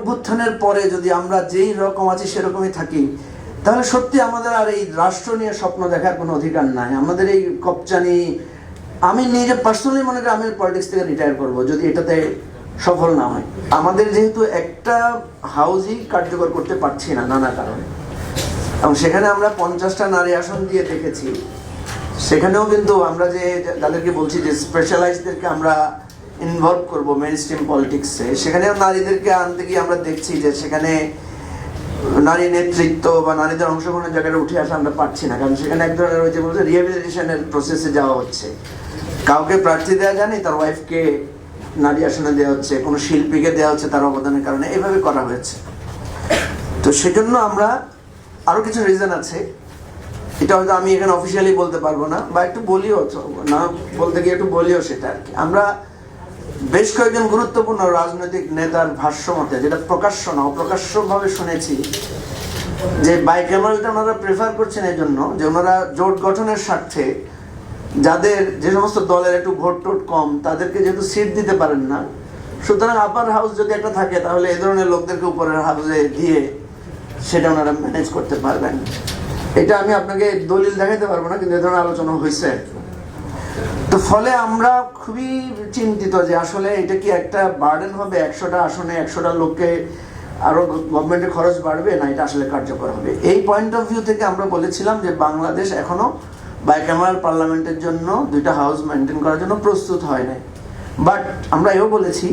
অভ্যুত্থানের পরে যদি আমরা যেই রকম আছি সেরকমই থাকি, তাহলে সত্যি আমাদের আর এই রাষ্ট্র নিয়ে স্বপ্ন দেখার কোনো অধিকার নাই। আমাদের এই কপচানি, আমি নিজে পার্সোনালি মনে করি আমি পলিটিক্স থেকে রিটায়ার করব, যদি এটাতে সফল না হয়। আমাদের যেহেতু একটা হাউসই কার্যকর করতে পারছি না নানা কারণে। এবং সেখানে আমরা পঞ্চাশটা নারী আসন দিয়ে দেখেছি। সেখানেও কিন্তু আমরা যে তাদেরকে বলছি যে স্পেশালাইজদেরকে আমরা ইনভলভ করব মেন স্ট্রিম পলিটিক্সে সেখানেও নারীদেরকে আনতে গিয়ে আমরা দেখছি যে সেখানে নারী নেতৃত্ব বা নারীদের অংশগ্রহণের জায়গাটা উঠে আসা আমরা পাচ্ছি না। কারণ সেখানে এক ধরনের ওই যে বলছে রিহেবিলিটেশনের প্রসেসে যাওয়া হচ্ছে। কাউকে প্রার্থী দেওয়া যায়নি, তার ওয়াইফকে নারী আসনে দেওয়া হচ্ছে, কোনো শিল্পীকে দেওয়া হচ্ছে তার অবদানের কারণে। এভাবে করা হয়েছে। তো সেজন্য আমরা আরও কিছু রিজন আছে। এটা হয়তো আমি এখানে অফিসিয়ালি বলতে পারব না, বা একটু বলিও না বলতে গিয়ে একটু বলিও সেটা আর কি। আমরা বেশ কয়েকজন গুরুত্বপূর্ণ রাজনৈতিক নেতার ভাষ্য মতে যেটা প্রকাশ্য না, অপ্রকাশ্যভাবে শুনেছি, যে বাইক্যামালটা ওনারা প্রেফার করছেন এই জন্য যে ওনারা জোট গঠনের স্বার্থে যাদের যে সমস্ত দলের একটু ভোট টোট কম, তাদেরকে যেহেতু সিট দিতে পারেন না, সুতরাং আপার হাউস যদি একটা থাকে, তাহলে এ ধরনের লোকদেরকে উপরের হাউসে দিয়ে সেটা ওনারা ম্যানেজ করতে পারবেন এটা আমি আপনাকে দলিল দেখাতে পারব না, কিন্তু এ ধরনের আলোচনা হয়েছে। তো ফলে আমরা খুবই চিন্তিত যে আসলে এটা কি একটা বার্ডেন হবে? একশোটা আসনে একশোটা লোককে আরও গভর্নমেন্টের খরচ বাড়বে না এটা আসলে কার্যকর হবে? এই পয়েন্ট অফ ভিউ থেকে আমরা বলেছিলাম যে বাংলাদেশ এখনও বাইক্যামারাল পার্লামেন্টের জন্য দুইটা হাউস মেনটেন করার জন্য প্রস্তুত হয় নাই। বাট আমরা এও বলেছি,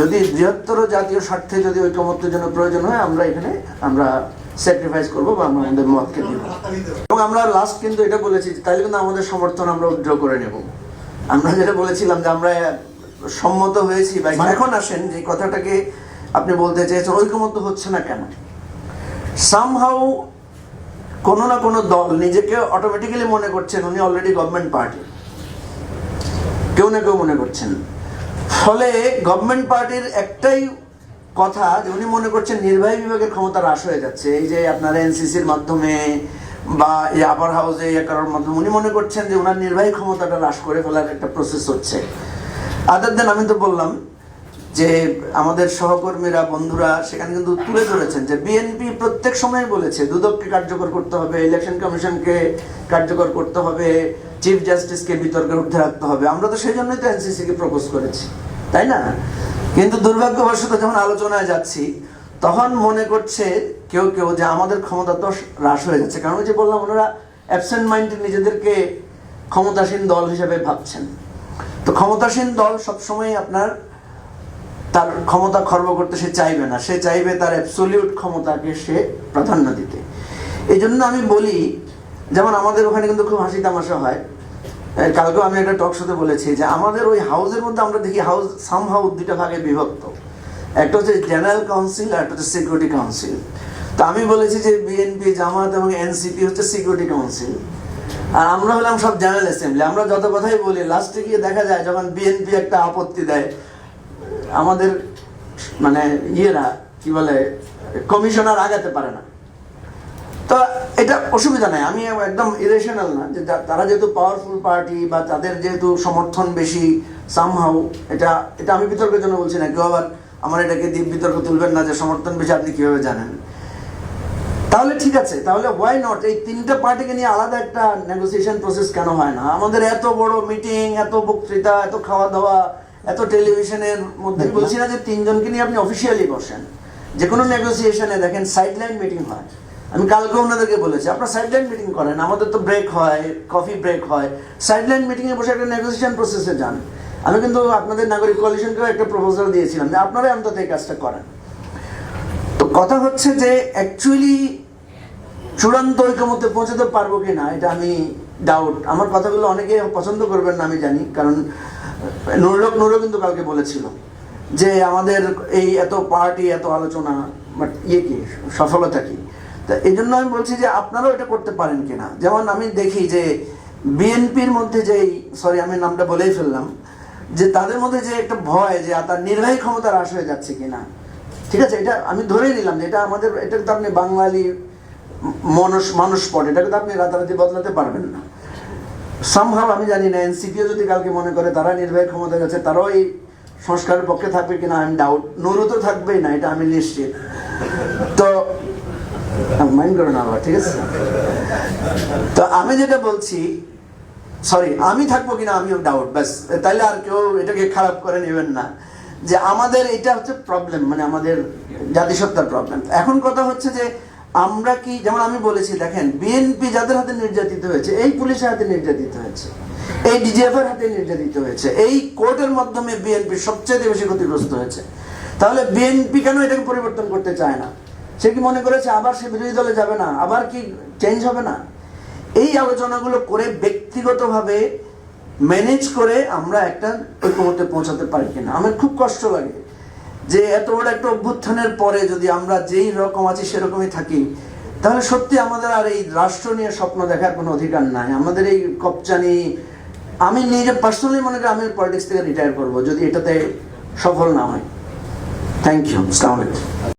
যদি বৃহত্তর জাতীয় স্বার্থে যদি ঐক্যমত্যের জন্য প্রয়োজন হয়, আমরা এখানে আমরা স্যাক্রিফাইস করব বা আমাদের মতকে দিব। এবং আমরা লাস্ট কিন্তু এটা বলেছি তাহলে কিন্তু আমাদের সমর্থন আমরা উইথড্র করে নেব। আমরা যেটা বলেছিলাম যে আমরা সম্মত হয়েছি বা এখন আসেন যে কথাটাকে আপনি বলতে চেয়েছেন ঐকমত্য হচ্ছে না কেন? সামহাউ কোনো না কোনো দল নিজেকে অটোমেটিক্যালি মনে করছেন উনি অলরেডি গভর্নমেন্ট পার্টি কেউ না কেউ মনে করছেন। ফলে গভর্নমেন্ট পার্টির একটাই কথা যে উনি মনে করছেন নির্বাহী বিভাগের ক্ষমতা হ্রাস হয়ে যাচ্ছে। এই যে আপনার এনসিসির মাধ্যমে বা এই আপার হাউসে ইয়ে করার মাধ্যমে উনি মনে করছেন যে ওনার নির্বাহী ক্ষমতাটা হ্রাস করে ফেলার একটা প্রসেস হচ্ছে। আদার দেন আমি তো বললাম যে আমাদের সহকর্মীরা, বন্ধুরা সেখানে কিন্তু তুলে ধরেছেন যে বিএনপি প্রত্যেক সময় বলেছে, দুদককে কার্যকর করতে হবে ইলেকশন কমিশনকে কার্যকর করতে হবে চিফ জাস্টিসকে বিতর্কে উঠে রাখতে হবে। আমরা তো সেই জন্যই তো এনসিসি কে প্রপোজ করেছি, তাই না? কিন্তু দুর্ভাগ্যবশত যখন আলোচনায় যাচ্ছি তখন মনে করছে কেউ কেউ যে আমাদের ক্ষমতা তো হ্রাস হয়ে যাচ্ছে। কারণ ওই যে বললাম, ওনারা অ্যাবসেন্ট মাইন্ডে নিজেদেরকে ক্ষমতাসীন দল হিসেবে ভাবছেন। তো ক্ষমতাসীন দল সবসময় আপনার তার ক্ষমতা খর্ব করতে সে চাইবে না। সে চাইবে তার অ্যাবসলিউট ক্ষমতাকে সে প্রাধান্য দিতে। এই জন্য আমি বলি, যেমন আমাদের ওখানে কিন্তু খুব হাসি তামাশা হয়। কালকেও আমি একটা টক শোতে বলেছি যে আমাদের ওই হাউসের মধ্যে আমরা দেখি হাউস সাম হাউস দুইটা ভাগে বিভক্ত। একটা হচ্ছে জেনারেল কাউন্সিল আর একটা হচ্ছে সিকিউরিটি কাউন্সিল। তো আমি বলেছি যে বিএনপি জামাত এবং এনসিপি হচ্ছে সিকিউরিটি কাউন্সিল। আর আমরা হলাম সব জেনারেল অ্যাসেম্বলি। আমরা যত কথাই বলি, লাস্টে গিয়ে দেখা যায় যখন বিএনপি একটা আপত্তি দেয়, আমাদের মানে ইয়েরা, কি বলে, কমিশনার আগাতে পারে না। তো এটা অসুবিধা নাই। আমি একদম ইরেশনাল না যে তারা যেহেতু পাওয়ারফুল পার্টি বা তাদের যেহেতু সমর্থন বেশি সামহাউ এটা এটা আমি বিতর্কের জন্য বলছি না। কেউ আবার আমার এটাকে দ্বীপ বিতর্ক তুলবেন না যে সমর্থন বেশি আপনি কীভাবে জানেন। তাহলে ঠিক আছে তাহলে ওয়াই নট এই তিনটা পার্টিকে নিয়ে আলাদা একটা নেগোসিয়েশন প্রসেস কেন হয় না? আমাদের এত বড় মিটিং এত বক্তৃতা এত খাওয়া দাওয়া এত টেলিভিশনের মধ্যে বলছি না যে তিনজনকে নিয়ে আপনি অফিসিয়ালি বসেন। যে কোনো নেগোসিয়েশনে দেখেন সাইডলাইন মিটিং হয়। আমি কালকে ওনাদেরকে বলেছি আপনারা সাইডলাইন মিটিং করেন আমাদের তো ব্রেক হয় কফি ব্রেক হয়। সাইডলাইন মিটিংয়ে বসে একটা নেগোসিয়েশন প্রসেসে যান। আমি কিন্তু আপনাদের নাগরিক কোয়ালিশনকেও একটা প্রপোজাল দিয়েছিলাম যে আপনারাই অন্তত এই কাজটা করেন। তো কথা হচ্ছে যে অ্যাকচুয়ালি চূড়ান্ত ঐক্যমতে পৌঁছাতে পারব কি না এটা আমি ডাউট আমার কথাগুলো অনেকে পছন্দ করবেন না, আমি জানি, কারণ নুরলোক নুরও কিন্তু কালকে বলেছিল যে আমাদের এই এত পার্টি এত আলোচনা বাট ইয়ে কি, সফলতা কি? তা এই জন্য আমি বলছি যে আপনারাও এটা করতে পারেন কিনা? যেমন আমি দেখি যে বিএনপির মধ্যে যেই সরি আমি নামটা বলেই ফেললাম যে তাদের মধ্যে যে একটা ভয় যে তার নির্বাহী ক্ষমতা হ্রাস হয়ে যাচ্ছে কিনা। ঠিক আছে? এটা আমি ধরেই নিলাম যে এটা আমাদের, এটা তো আপনি বাঙালি মানুষ মানুষ পড়ে এটাকে তো আপনি রাতারাতি বদলাতে পারবেন না। সামহাও আমি জানি না, এনসিপিও যদি কালকে মনে করে তারা নির্বাহী ক্ষমতা গেছে তারাও এই সংস্কারের পক্ষে থাকবে কিনা আমি ডাউট নুরু তো থাকবেই না, এটা আমি নিশ্চিত। তো মাইন্ড করো না আবার, ঠিক আছে? তো আমি যেটা বলছি সরি আমি থাকব কিনা আমিও ডাউট ব্যাস। তাইলে আর কেউ এটাকে খারাপ করে নেবেন না। যে আমাদের এটা হচ্ছে প্রবলেম মানে আমাদের জাতিসত্তার প্রবলেম এখন কথা হচ্ছে যে আমরা কি, যেমন আমি বলেছি, দেখেন বিএনপি যাদের হাতে নির্যাতিত হয়েছে, এই পুলিশের হাতে নির্যাতিত হয়েছে, এই ডিজিএফ এর হাতে নির্যাতিত হয়েছে, এই কোর্টের মাধ্যমে বিএনপি সবচেয়ে বেশি ক্ষতিগ্রস্ত হয়েছে। তাহলে বিএনপি কেন এটাকে পরিবর্তন করতে চায় না? সে কি মনে করেছে, আবার সে বিরোধী দলে যাবে না? আবার কি চেঞ্জ হবে না? এই আলোচনাগুলো করে ব্যক্তিগতভাবে ম্যানেজ করে আমরা একটা ঐক্যমত্যে পৌঁছাতে পারি কিনা। আমার খুব কষ্ট লাগে যে এত বড় একটা অভ্যুত্থানের পরে যদি আমরা যেই রকম আছি সেরকমই থাকি, তাহলে সত্যি আমাদের আর এই রাষ্ট্র নিয়ে স্বপ্ন দেখার কোনো অধিকার নাই। আমাদের এই কপচানি, আমি নিজে পার্সোনালি মনে করি আমি পলিটিক্স থেকে রিটায়ার করব যদি এটাতে সফল না হয়। থ্যাংক ইউ আসসালামু আলাইকুম।